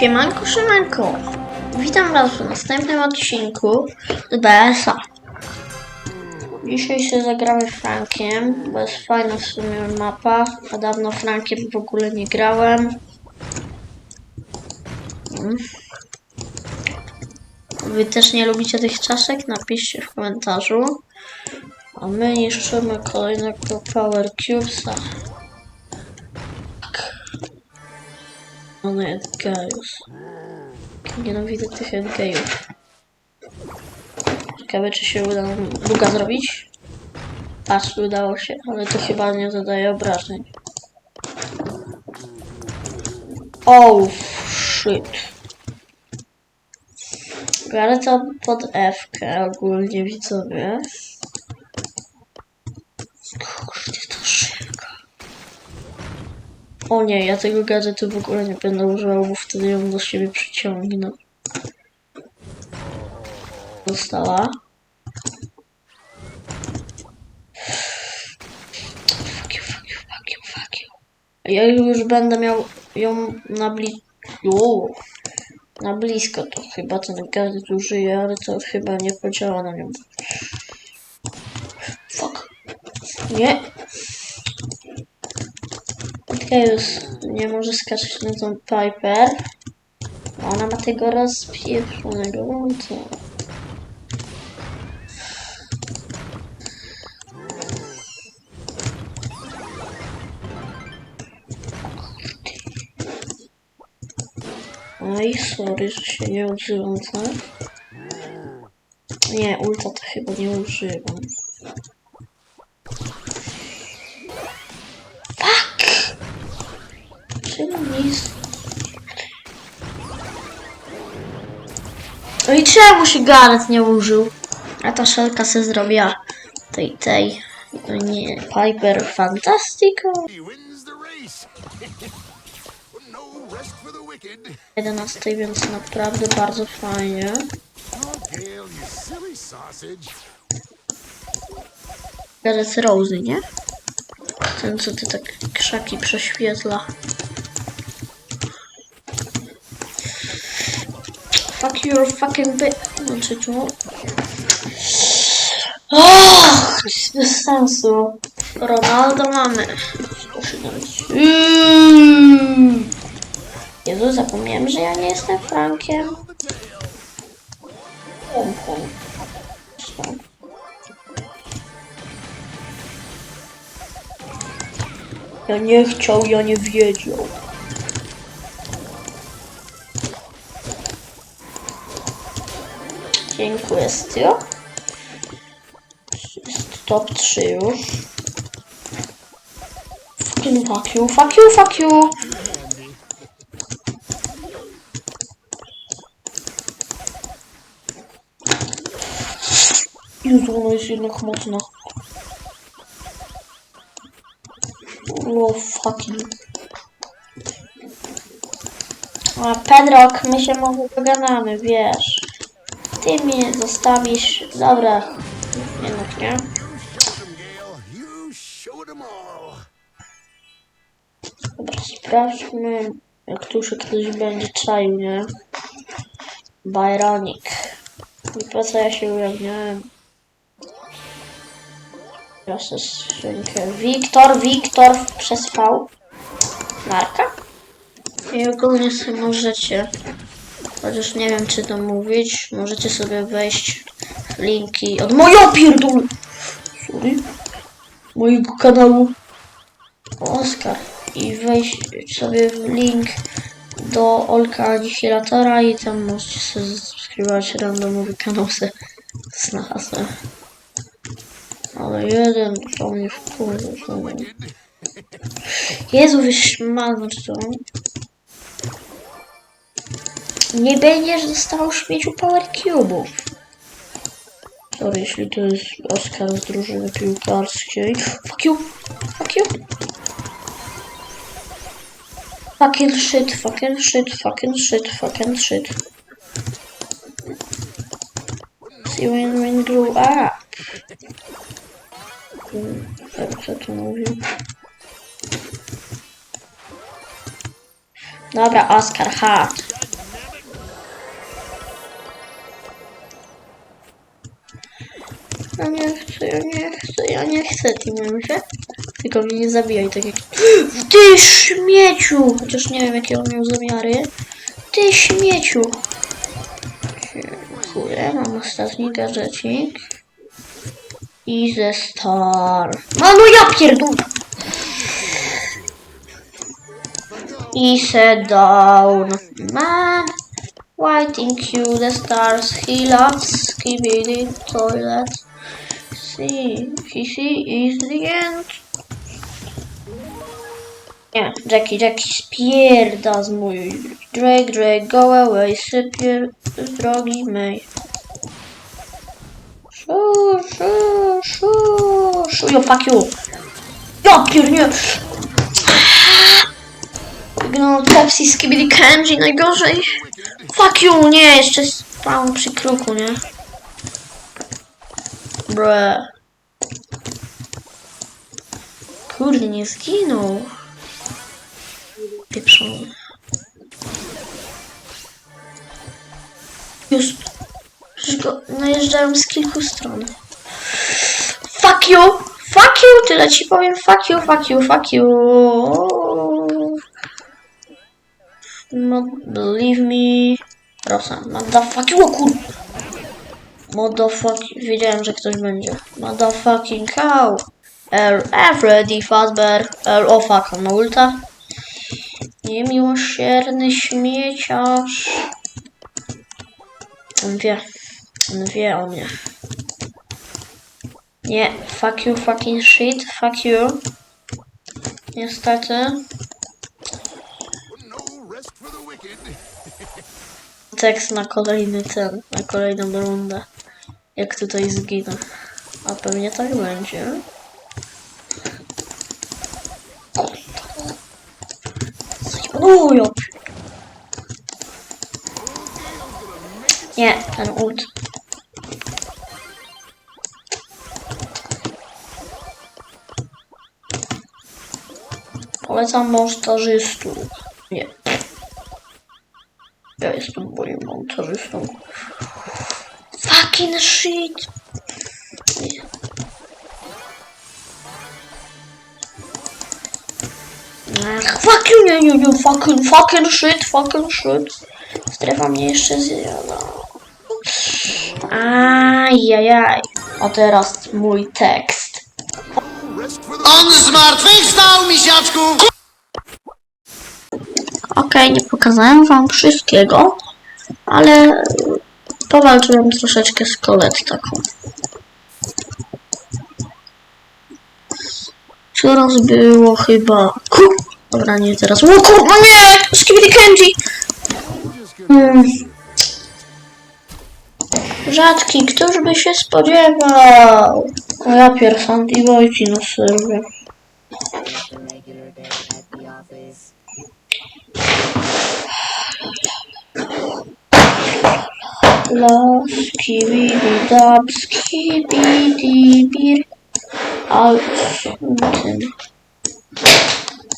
Siemanko, siemanko. Witam was w następnym odcinku z BSA. Dzisiaj się zagramy Frankiem, bo jest fajna w sumie mapa, a dawno Frankiem w ogóle nie grałem. Wy też nie lubicie tych czaszek? Napiszcie w komentarzu. A my niszczymy kolejnego Power Cubesa. One Edgaius. Nienawidzę tych Edgaiów. Ciekawe, czy się uda buga zrobić. Patrz, udało się, ale to chyba nie zadaje obrażeń. Oh, shit. Biorę to pod F ogólnie widzowie. Kurde, to szybko. O nie, ja tego gadżetu w ogóle nie będę używał, bo wtedy ją do siebie przyciągnę. Została. Fuck you, fuck you, fuck you, fuck you. Ja już będę miał ją na bli... O, na blisko to chyba ten gadżet użyje, ale to chyba nie podziała na nią. Fuck. Nie. Keus nie może skaczeć na tą Piper. Ona ma tego rozpieprzonego łącza. Oj, sorry, że się nie używam, tak? Nie, ulta to chyba nie używam. Czemu nic? No i czemu się Gareth nie użył? A ta szelka se zrobiła tej, tej, no nie, Piper Fantastico. He wins the race. no. 11, więc naprawdę bardzo fajnie. Gareth Rosy, nie? Ten, co ty tak krzaki prześwietla. Fuck your fucking bit. Znaczy tu. Och, bez sensu. Ronaldo mamy. 170. Mm. Jezu, zapomniałem, że ja nie jestem Frankiem. Ja nie chciał, ja nie wiedział. Dziękuję, Stu. Jest top 3 już. Fucking fuck you, fuck you, fuck you. Jezu, ona jest jednak mocna. O, fucking. A Pedrok, my się może pogadamy, wiesz. Ty mnie zostawisz. Dobra. Jednak nie. Dobra, sprawdźmy, jak tu się ktoś będzie czaił, nie? Byronic. I po co ja się ujawniałem? Proszę skrzynkę. Wiktor, Wiktor przez V. Marka? I ogólnie sobie możecie, chociaż nie wiem czy to mówić, możecie sobie wejść linki od moja pierdol! Sorry. Mojego kanału. Oskar. I wejść sobie w link do Olka Anihilatora i tam możecie sobie subskrybować randomowy kanał se z. Ale jeden to mnie wkurza. Jezu, wyśmano co? Nie będziesz dostawał śmieciu Power Cube'ów. Sorry, jeśli to jest Oskar z drużyny piłkarskiej. Fuck you! Fuck you! Fucking shit, fucking shit, fucking shit, fucking shit. See when when grew up. Jak co tu mówił? Dobra, Oskar, ha. Ja nie chcę, ja nie chcę, ja nie chcę, Timem się. Tylko mnie nie zabijaj, tak jak... Ty śmieciu! Chociaż nie wiem, jakie on miał zamiary. Ty śmieciu! Dziękuję, mam ostatni gadżecik. I ze star. No, no ja pierdolę! I set down. Man, why think you the stars he loves? Skibidi toilet. See, he see is the end. Nie, Jackie, Jackie, spierda z mój. Drake, Drake, go away, sypier z drogi May. Szu, szu, szu, szu, yo, fuck you. Ja piernie. No, Pepsi, Skibidi, Kenji, najgorzej. Fuck you, nie, jeszcze spał przy kruku, nie? Bre. Kurde, nie zginął. Pieprzony. Już. Przecież go najeżdżałem z kilku stron. Fuck you! Fuck you! Tyle ci powiem. Fuck you, fuck you, fuck you. No, believe me. Rosa, motherfucking, o kur... Motherfucking, wiedziałem, że ktoś będzie. Motherfucking cow. R, F, ready, Fazbear. R, o fuck, ma ulta. Niemiłosierny śmieciarz. On wie. On wie o mnie. Nie, fuck you, fucking shit, fuck you. Niestety. Tekst na kolejny ten, na kolejną rundę. Jak tutaj zginę. A pewnie tak będzie. O, ja pi- Nie, ten ult. Polecam montażystów. Nie. Ja jestem moim montażystą. Fucking shit! Ach, fuck you, nie, nie, nie, fucking, fucking shit, fucking shit. Strefa mnie jeszcze zjada. Ajajaj. A teraz mój tekst. On zmartwychwstał, misiaczku! Okej, nie pokazałem wam wszystkiego, ale powalczyłem troszeczkę z Colette taką. Coraz było chyba... Kur... Dobra, nie teraz. O kurwa, nie! Skibidi Kenji! Hmm. Rzadki, któż by się spodziewał? Ja pierwszą i Wojci na serwie. La skibidi dab skibidi bir tym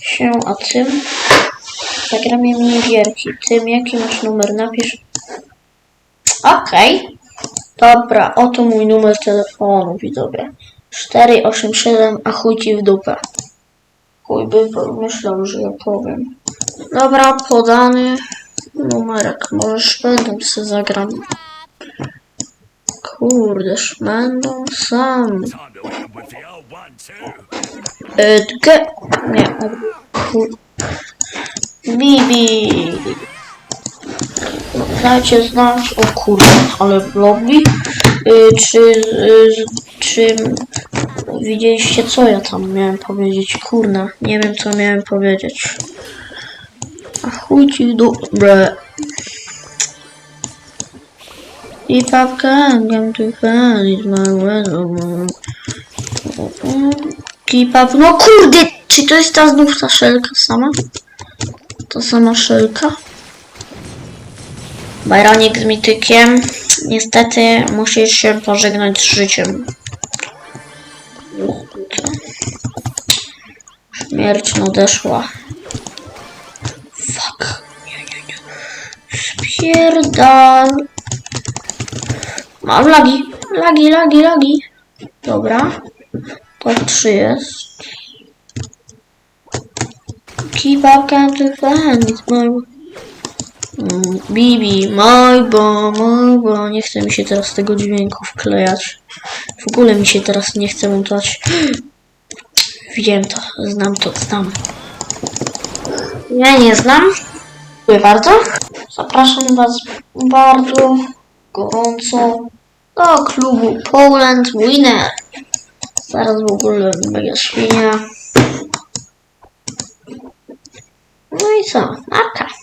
się a tym zagramy mniej gierki. Tym jaki masz numer? Napisz. Okej. Dobra oto mój numer telefonu widzowie. 487 a chuj ci w dupę. Chuj by myślał że ja powiem. Dobra podany numerek możesz będą se zagram Kurde, będą sam. Edge. Nie. kur- Bibi. Dajcie znać, o kurde, ale w lobby. Y, czy, y, czy widzieliście co ja tam miałem powiedzieć? Kurna, nie wiem co miałem powiedzieć. Chuj ci dupę. If I can come to find is my way. Keep up. No kurde! Czy to jest ta znów ta szelka sama? Ta sama szelka? Bajronik z mitykiem. Niestety musisz się pożegnać z życiem. Śmierć nadeszła. Spierdal. Mam lagi. Lagi, lagi, lagi. Dobra. Top 3 jest. Keep up count to fan, it's my... Bibi, moj bo, moj bo, nie chce mi się teraz tego dźwięku wklejać. W ogóle mi się teraz nie chce montować. Widziałem to, znam to, znam. Ja nie znam. Dziękuję bardzo. Zapraszam Was bardzo gorąco do klubu Poland Winner. Zaraz w ogóle mega świnia. No i co? Marka.